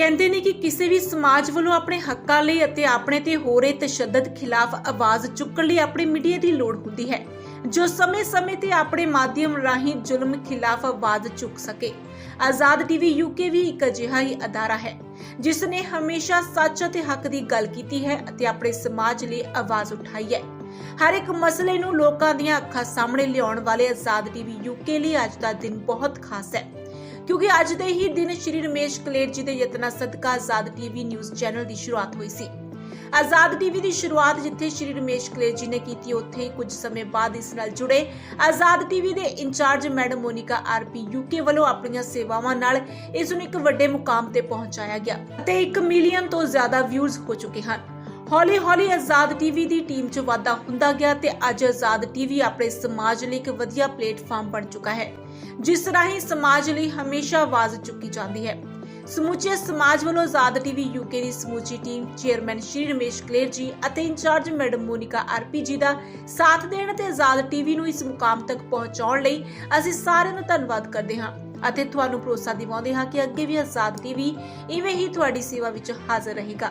ਕਹਿੰਦੇ ਨੇ ਕਿ ਕਿਸੇ ਵੀ ਸਮਾਜ ਵੱਲੋਂ ਆਪਣੇ ਹੱਕਾਂ ਲਈ ਅਤੇ ਆਪਣੇ ਤੇ ਹੋ ਰਹੇ ਤਸ਼ੱਦਦ ਖਿਲਾਫ ਆਵਾਜ਼ ਚੁੱਕਣ ਲਈ ਆਪਣੀ ਮੀਡੀਆ ਦੀ ਲੋੜ ਹੁੰਦੀ ਹੈ, ਜੋ ਸਮੇਂ-ਸਮੇਂ ਤੇ ਆਪਣੇ ਮਾਧਿਅਮ ਰਾਹੀਂ ਜ਼ੁਲਮ ਖਿਲਾਫ ਆਵਾਜ਼ ਚੁੱਕ ਸਕੇ। ਆਜ਼ਾਦ ਟੀਵੀ ਯੂਕੇ ਵੀ ਇੱਕ ਅਜਿਹਾ ਹੀ ਅਦਾਰਾ ਹੈ ਜਿਸ ਨੇ ਹਮੇਸ਼ਾ ਸੱਚ ਅਤੇ ਹੱਕ ਦੀ ਗੱਲ ਕੀਤੀ ਹੈ ਅਤੇ ਆਪਣੇ ਸਮਾਜ ਲਈ ਆਵਾਜ਼ ਉਠਾਈ ਹੈ। ਹਰ ਇੱਕ ਮਸਲੇ ਨੂੰ ਲੋਕਾਂ ਦੀਆਂ ਅੱਖਾਂ ਸਾਹਮਣੇ ਲਿਆਉਣ ਵਾਲੇ ਆਜ਼ਾਦ ਟੀਵੀ ਯੂਕੇ ਲਈ ਅੱਜ ਦਾ ਦਿਨ ਬਹੁਤ ਖਾਸ ਹੈ। ਕਿਉਂਕਿ ਅੱਜ ਦੇ ਹੀ ਦਿਨ ਸ਼੍ਰੀ ਰਮੇਸ਼ ਕਲੇਰ ਜੀ ਦੇ ਯਤਨਾਂ ਸਦਕਾ ਆਜ਼ਾਦ ਟੀਵੀ ਨਿਊਜ਼ ਚੈਨਲ ਦੀ ਸ਼ੁਰੂਆਤ ਹੋਈ ਸੀ। ਆਜ਼ਾਦ ਟੀਵੀ ਦੀ ਸ਼ੁਰੂਆਤ ਜਿੱਥੇ ਸ਼੍ਰੀ ਰਮੇਸ਼ ਕਲੇਰ ਜੀ ਨੇ ਕੀਤੀ, ਉੱਥੇ ਹੀ ਕੁਝ ਸਮੇਂ ਬਾਅਦ ਇਸ ਨਾਲ ਜੁੜੇ ਆਜ਼ਾਦ ਟੀਵੀ ਦੇ incharge madam Monika RP UK ਵੱਲੋਂ ਆਪਣੀਆਂ ਸੇਵਾਵਾਂ ਨਾਲ ਇਸ ਨੂੰ ਇੱਕ ਵੱਡੇ ਮੁਕਾਮ ਤੇ ਪਹੁੰਚਾਇਆ ਗਿਆ ਤੇ 1 ਮਿਲੀਅਨ ਤੋਂ ਜ਼ਿਆਦਾ ਵਿਊਜ਼ ਹੋ ਚੁੱਕੇ ਹਨ। ਹੌਲੀ ਹੌਲੀ ਆਜ਼ਾਦ ਟੀਵੀ ਦੀ ਟੀਮ 'ਚ ਵਾਧਾ ਹੁੰਦਾ ਗਿਆ ਤੇ ਅੱਜ ਆਜ਼ਾਦ ਟੀਵੀ ਆਪਣੇ ਸਮਾਜ ਲਈ ਇੱਕ ਵਧੀਆ ਪਲੇਟਫਾਰਮ ਬਣ ਚੁੱਕਾ ਹੈ, ਜਿਸ ਰਾਹੀਂ ਸਮਾਜ ਲਈ ਹਮੇਸ਼ਾ ਆਵਾਜ਼ ਚੁੱਕੀ ਜਾਂਦੀ ਹੈ। ਸਮੁੱਚੇ ਸਮਾਜ ਵੱਲੋਂ ਆਜ਼ਾਦ ਟੀਵੀ ਯੂਕੇ ਦੀ ਸਮੁੱਚੀ ਟੀਮ, ਚੇਅਰਮੈਨ ਸ਼੍ਰੀ ਰਮੇਸ਼ ਕਲੇਰ ਜੀ ਅਤੇ ਇੰਚਾਰਜ ਮੈਡਮ ਮੋਨਿਕਾ ਆਰਪੀ ਜੀ ਦਾ ਸਾਥ ਦੇਣ ਤੇ ਆਜ਼ਾਦ ਟੀਵੀ ਨੂੰ ਇਸ ਮੁਕਾਮ ਤੱਕ ਪਹੁੰਚਾਉਣ ਲਈ ਅਸੀਂ ਸਾਰਿਆਂ ਨੂੰ ਧੰਨਵਾਦ ਕਰਦੇ ਹਾਂ ਅਤੇ ਤੁਹਾਨੂੰ ਭਰੋਸਾ ਦਿਵਾਉਂਦੇ ਹਾਂ ਕਿ ਅੱਗੇ ਵੀ ਆਜ਼ਾਦ ਟੀਵੀ ਇਵੇਂ ਹੀ ਤੁਹਾਡੀ ਸੇਵਾ ਵਿੱਚ ਹਾਜ਼ਰ ਰਹੇਗਾ।